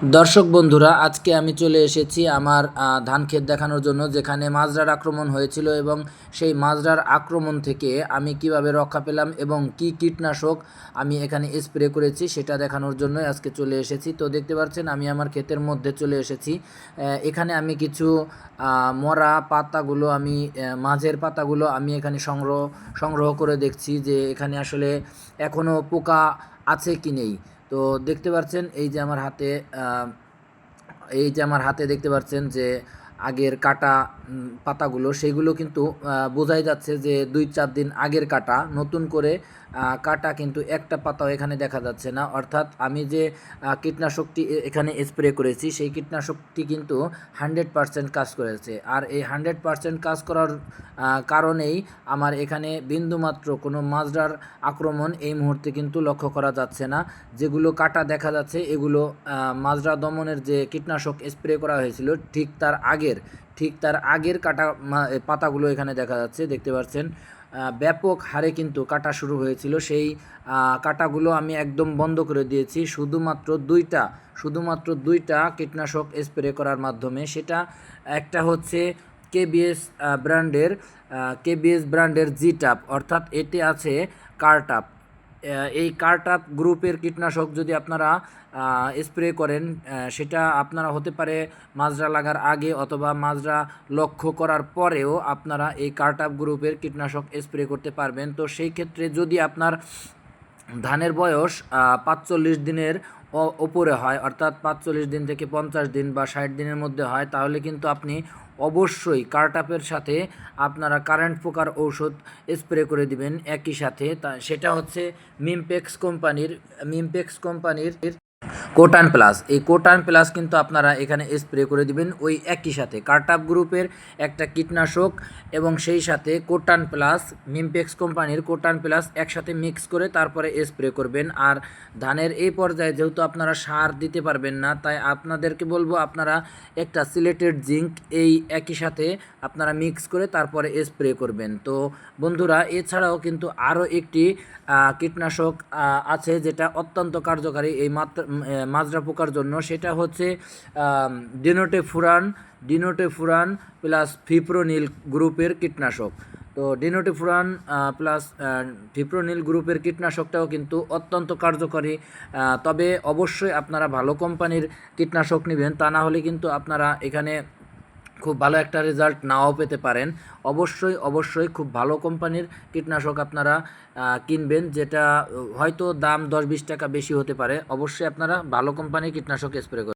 দর্শক বন্ধুরা, আজকে আমি চলে এসেছি আমার ধান ক্ষেত দেখানোর জন্য, যেখানে মাজরার আক্রমণ হয়েছিল এবং সেই মাজরার আক্রমণ থেকে আমি কীভাবে রক্ষা পেলাম এবং কি কীটনাশক আমি এখানে স্প্রে করেছি সেটা দেখানোর জন্য আজকে চলে এসেছি। তো দেখতে পাচ্ছেন, আমি আমার ক্ষেতের মধ্যে চলে এসেছি। এখানে আমি কিছু মরা পাতাগুলো আমি মাঝের পাতাগুলো আমি এখানে সংগ্রহ সংগ্রহ করে দেখছি যে এখানে আসলে এখনও পোকা আছে কি নেই। তো দেখতে পাচ্ছেন এই যে আমার হাতে এই যে আমার হাতে দেখতে পাচ্ছেন যে আগের কাটা পাতাগুলো, সেগুলো কিন্তু বোঝাই যাচ্ছে যে দুই চার দিন আগের কাটা। নতুন করে কাটা কিন্তু একটা পাতাও এখানে দেখা যাচ্ছে না। অর্থাৎ আমি যে কীটনাশকটি এখানে স্প্রে করেছি, সেই কীটনাশকটি কিন্তু হান্ড্রেড পারসেন্ট কাজ করেছে। আর এই হান্ড্রেড পারসেন্ট কাজ করার কারণেই আমার এখানে বিন্দুমাত্র কোনো মাজরার আক্রমণ এই মুহূর্তে কিন্তু লক্ষ্য করা যাচ্ছে না। যেগুলো কাটা দেখা যাচ্ছে, এগুলো মাজরা দমনের যে কীটনাশক স্প্রে করা হয়েছিল, ঠিক তার আগের ঠিক তার আগের কাটা পাতাগুলো এখানে দেখা যাচ্ছে, দেখতে পাচ্ছেন। ব্যাপক হারে কিন্তু কাটা শুরু হয়েছিল। সেই কাটাগুলো আমি একদম বন্ধ করে দিয়েছি। শুধুমাত্র দুইটা শুধুমাত্র দুইটা কীটনাশক স্প্রে করার মাধ্যমে। সেটা একটা হচ্ছে কেবিএস ব্র্যান্ডের কেবিএস ব্র্যান্ডের জি টাপ অর্থাৎ এতে আছে কারটাপ এই কার্টাপ গ্রুপের কীটনাশক যদি আপনারা স্প্রে করেন সেটা আপনারা হতে পারে মাজরা লাগার আগে অথবা মাজরা লক্ষ্য করার পরেও আপনারা এই কার্টাপ গ্রুপের কীটনাশক স্প্রে করতে পারবেন। তো সেই ক্ষেত্রে যদি আপনার ধানের বয়স পাঁচচল্লিশ দিনের ওপরে হয়, অর্থাৎ পাঁচচল্লিশ দিন থেকে পঞ্চাশ দিন বা ষাট দিনের মধ্যে হয়, তাহলে কিন্তু আপনি অবশ্যই কার্টাপের সাথে আপনারা কারেন্ট পোকার ঔষধ স্প্রে করে দিবেন, একই সাথে। তা, সেটা হচ্ছে মিমপেক্স কোম্পানির মিমপেক্স কোম্পানির কোটান প্লাস এই কোটান প্লাস কিন্তু আপনারা এখানে স্প্রে করে দিবেন ওই একই সাথে। কার্টাপ গ্রুপের একটা কীটনাশক এবং সেই সাথে কোটান প্লাস মিমপেক্স কোম্পানির কোটান প্লাস একসাথে মিক্স করে তারপরে স্প্রে করবেন। আর ধানের এই পর্যায়ে যেহেতু আপনারা সার দিতে পারবেন না, তাই আপনাদেরকে বলব আপনারা একটা সিলেটেড জিঙ্ক এই একই সাথে আপনারা মিক্স করে তারপরে স্প্রে করবেন। তো বন্ধুরা, এছাড়াও কিন্তু আরও একটি কীটনাশক আছে যেটা অত্যন্ত কার্যকারী। এই মাত্রা মাজরা পোকার জন্য। সেটা হচ্ছে ডিনোটে ফুরান ডিনোটে ফুরান প্লাস ফিপ্রোনিল গ্রুপের কীটনাশক। তো ডিনোটে ফুরান প্লাস ফিপ্রোনিল গ্রুপের কীটনাশকটাও কিন্তু অত্যন্ত কার্যকরী। তবে অবশ্যই আপনারা ভালো কোম্পানির কীটনাশক নেবেন। তা না হলে কিন্তু আপনারা এখানে খুব ভালো একটা রেজাল্ট নাও পেতে পারেন। অবশ্যই অবশ্যই খুব ভালো কোম্পানির কীটনাশক আপনারা কিনবেন, যেটা, হয়তো দাম দশ বিশ টাকা বেশি হতে পারে। অবশ্যই আপনারা ভালো কোম্পানির কীটনাশক স্প্রে করবেন।